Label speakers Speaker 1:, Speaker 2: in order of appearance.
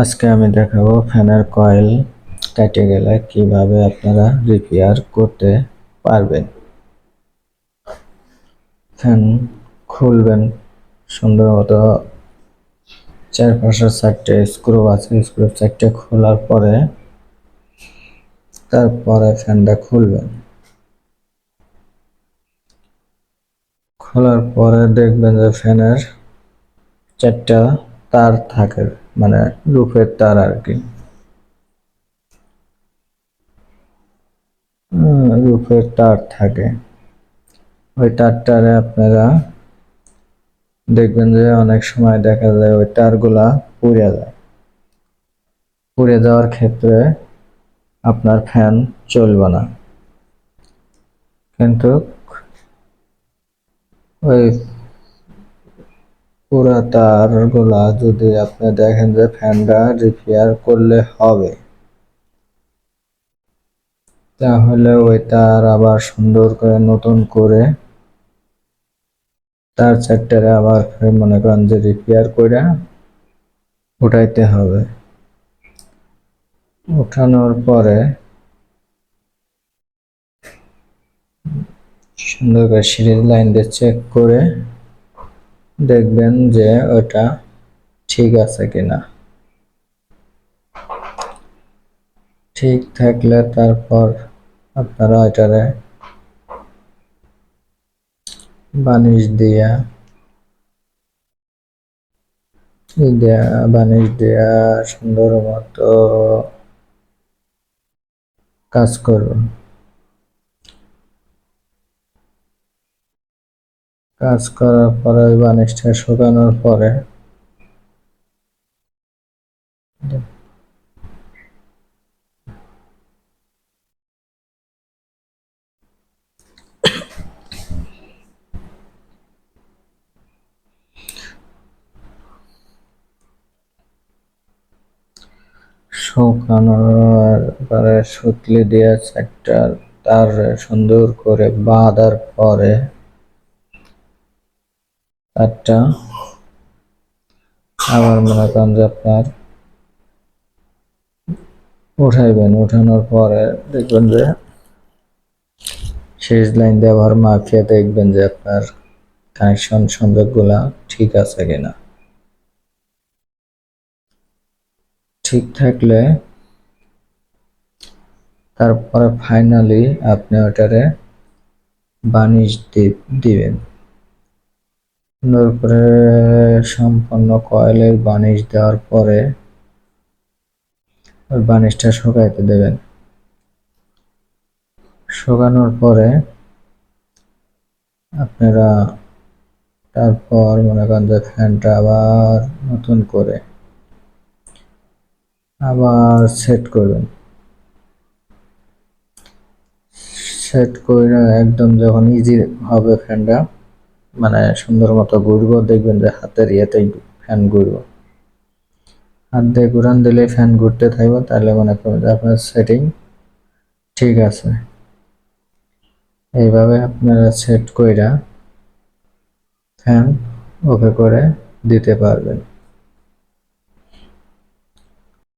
Speaker 1: আজকে আমি দেখাবো ফ্যানের কয়েল কেটে গেলে কীভাবে আপনারা রিপেয়ার করতে পারবেন। ফ্যান খুলবেন, সুন্দর মতো চার পাঁচশো চারটে স্ক্রু আছে স্ক্রু চারটে খোলার পরে তারপরে ফ্যানটা খুলবেন। খোলার পরে দেখবেন যে ফ্যানের চারটা তার থাকে। মানে রূপের তার আর কি। রূপের তার থাকে। ওই তারটারে আপনারা দেখবেন যে অনেক সময় দেখা যায় ওই তারগুলা পুড়ে যায়। পুড়ে যাওয়ার ক্ষেত্রে আপনার ফ্যান চলবে না। কিন্তু ওই পুরা তারগুলা যদি আপনি দেখেন যে ফ্যানটা রিপেয়ার করলে হবে। তাহলে ওই তার আবার সুন্দর করে নতুন করে তার চারটারে আবার মনে করেন যে রিপেয়ার করে উঠাইতে হবে। উঠানোর পরে সুন্দর করে সিরিজ লাইন দিয়ে চেক করে দেখবেন যে ওটা ঠিক আছে কিনা। ঠিক থাকলে তারপর আপনারা ওইটারে বানিশ দিয়া দিয়া বানিশ দিয়া সুন্দর মতো কাজ করুন। কাজ করার পরে ওই বানিশটা শুকানোর পরে। শুকানোর পরে সুতলি দিয়ে একটা তার সুন্দর করে বাঁধার পরে তারটা আবার মনে করেন যে আপনার উঠাইবেন। উঠানোর পরে দেখবেন যে শেষ লাইন ব্যবহার মাফিয়া দেখবেন যে আপনার কানেকশন সংযোগগুলা ঠিক আছে কিনা। ঠিক থাকলে তারপরে ফাইনালি আপনি ওটারে বানিশ দিবেন। সুন্দর করে সম্পূর্ণ কয়েলের বানিশ দেওয়ার পরে ওই বানিশটা শুকাইতে দেবেন। শুকানোর পরে আপনারা তারপর মনে করেন যে ফ্যানটা আবার নতুন করে আবার সেট করবেন। সেট করে একদম যখন ইজি হবে ফ্যানটা মানে সুন্দর মতো ঘুরবো, দেখবেন যে হাতের ইয়েতে ফ্যান ঘুরবো। হাত দিয়ে ঘুরান দিলে ফ্যান ঘুরতে থাকব, তাহলে মনে করবেন যে আপনার সেটিং ঠিক আছে। এইভাবে আপনারা সেট কইরা ফ্যান ওকে করে দিতে পারবেন।